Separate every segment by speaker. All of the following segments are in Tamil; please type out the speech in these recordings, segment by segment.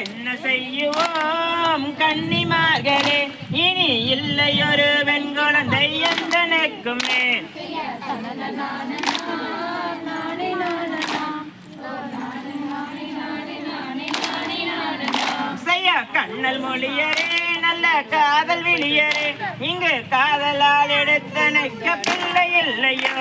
Speaker 1: என்ன செய்யுவோம் கன்னிமார்களே? இனி இல்லை ஒரு வெண்குழந்தை எந்தனுக்குமே செய்யா கண்ணல் மொழியரே நல்ல காதல் விழியரே. இங்கு காதலால் எடுத்தனைக்க பிள்ளை இல்லையோ?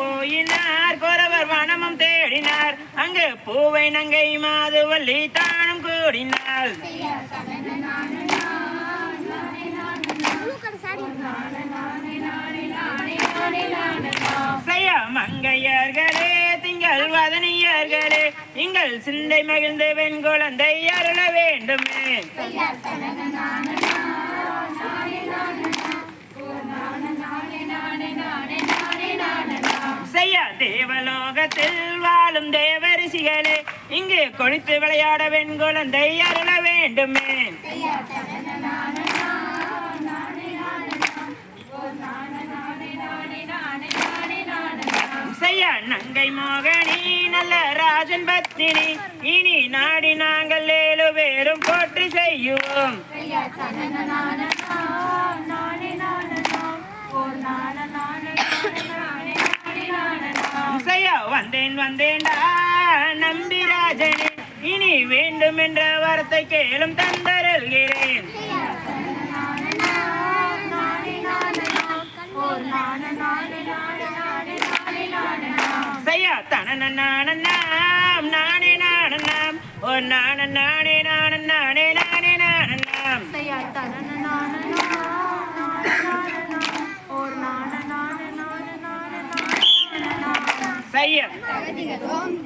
Speaker 1: போயினார் குறவர் வனமும் தேடினார். அங்கு பூவை நங்கை மாதுவல்லி தானும் கூடினாள். செய்ய மங்கையர்களே திங்கள் வதனியர்களே எங்கள் சிந்தை மகிழ்ந்து வெண் குழந்தை அருள வேண்டுமே. தேவலோகத்தில் வாழும் தேவரிசிகளே இங்கு கொழித்து விளையாட வெண் குழந்தை அருள வேண்டுமே. செய்ய நங்கை மோகனி நல்ல ராஜன் பத்தினி இனி நாடி நாங்கள் ஏழு பேரும் போற்றி செய்யுவோம் செய்ய வந்தேன் வந்தேன்டா. நம்பிராஜனே இனி வேண்டும் என்ற வார்த்தை கேளும் தந்தருள்கிறேன். செய்ய தனன நானன்னாம் நானே நானன்னாம் ஓ நான நானே நான நானே நானே நானன்னாம் ஐயா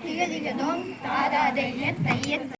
Speaker 2: திகதிகதோம்